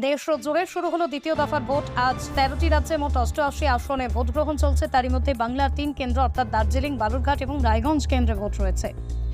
দেশ জুড়ে শুরু হলো দ্বিতীয় দফার ভোট। আজ তেরোটি রাজ্যে মোট অষ্টআশি আসনে ভোট গ্রহণ চলছে। তারই মধ্যে বাংলার তিন কেন্দ্র, অর্থাৎ দার্জিলিং, বালুরঘাট এবং রায়গঞ্জ কেন্দ্রে ভোট রয়েছে।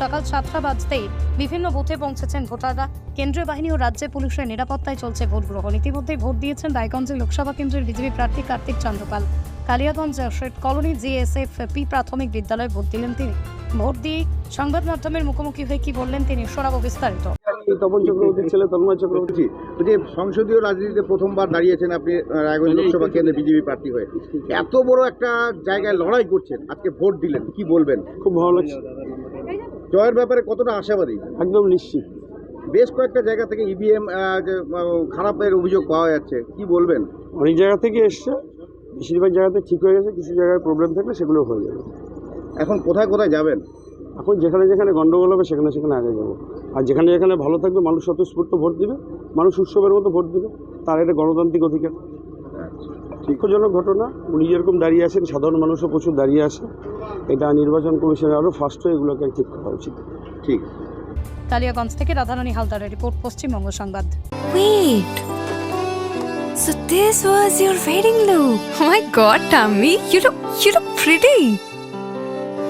সকাল সাতটা বাজতেই বিভিন্ন বুথে পৌঁছেছেন ভোটাররা। কেন্দ্রীয় বাহিনী ও রাজ্যে পুলিশের নিরাপত্তায় চলছে ভোট গ্রহণ। ইতিমধ্যেই ভোট দিয়েছেন রায়গঞ্জের লোকসভা কেন্দ্রের বিজেপি প্রার্থী Kartik Chandrapal. Kaliaganj Seth colony GSF P প্রাথমিক বিদ্যালয়ে ভোট দিলেন তিনি। ভোট দিয়ে সংবাদ মাধ্যমের মুখোমুখি হয়ে কি বললেন তিনি, শোনাবো বিস্তারিত। তপন চক্রবর্তীর ছেলে তন্ময় চক্রবর্তী। যে সংসদীয় রাজনীতিতে প্রথমবার দাঁড়িয়েছেন আপনি রায়গঞ্জ লোকসভা কেন্দ্রে বিজেপি প্রার্থী হয়ে। এত বড় একটা জায়গায় লড়াই করছেন আজকে ভোট দিলেন কি বলবেন? খুব ভালো লাগছে। জয়ের ব্যাপারে কতটা আশাবাদী? একদম নিশ্চিত। বেশ কয়েকটা জায়গা থেকে ইভিএম খারাপের অভিযোগ পাওয়া যাচ্ছে কি বলবেন? অনেক জায়গা থেকে এসছে বেশিরভাগ জায়গাতে ঠিক হয়ে গেছে কিছু জায়গায় প্রবলেম থাকলে সেগুলো হয়ে যাবে। এখন কোথায় কোথায় যাবেন? এখন যেখানে যেখানে গন্ডগোল হবে সেখানে সেখানে আগে যাব। আর যেখানে যেখানে ভালো থাকবে মানুষ স্বতঃস্ফূর্ত ভোট দিবে মানুষ উৎসবের মতো ভোট দিবে। তার একটা গণতান্ত্রিক অধিকার। দুঃখজনক ঘটনা উনি যেরকম দাঁড়িয়ে আছেন সাধারণ মানুষও প্রচুর দাঁড়িয়ে আছে। এটা নির্বাচন কমিশনের আরও ফার্স্ট হয়ে এগুলোকে ঠিক করা উচিত। ঠিক। কালিয়াগঞ্জ থেকে রাধারানী হালদারের রিপোর্ট পশ্চিমবঙ্গ সংবাদ। Wait. So this was your wedding look. Oh my god, Tammy, you look you look pretty.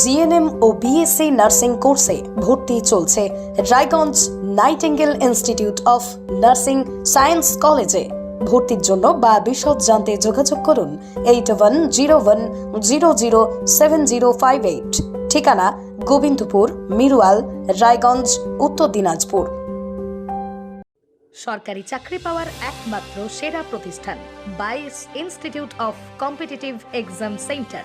GNM O BSc nursing কোর্সে ভর্তি চলছে Raiganj Nightingale institute of nursing science কলেজে ভর্তির জন্য বা বিশদ জানতে যোগাযোগ করুন eight one zero one zero zero seven zero five eight. ঠিকানা গোবিন্দপুর, মিরুয়াল, রায়গঞ্জ, উত্তর দিনাজপুর। সরকারি চাকরি পাওয়ার একমাত্র সেরা প্রতিষ্ঠান, বাইস institute of competitive exam centre.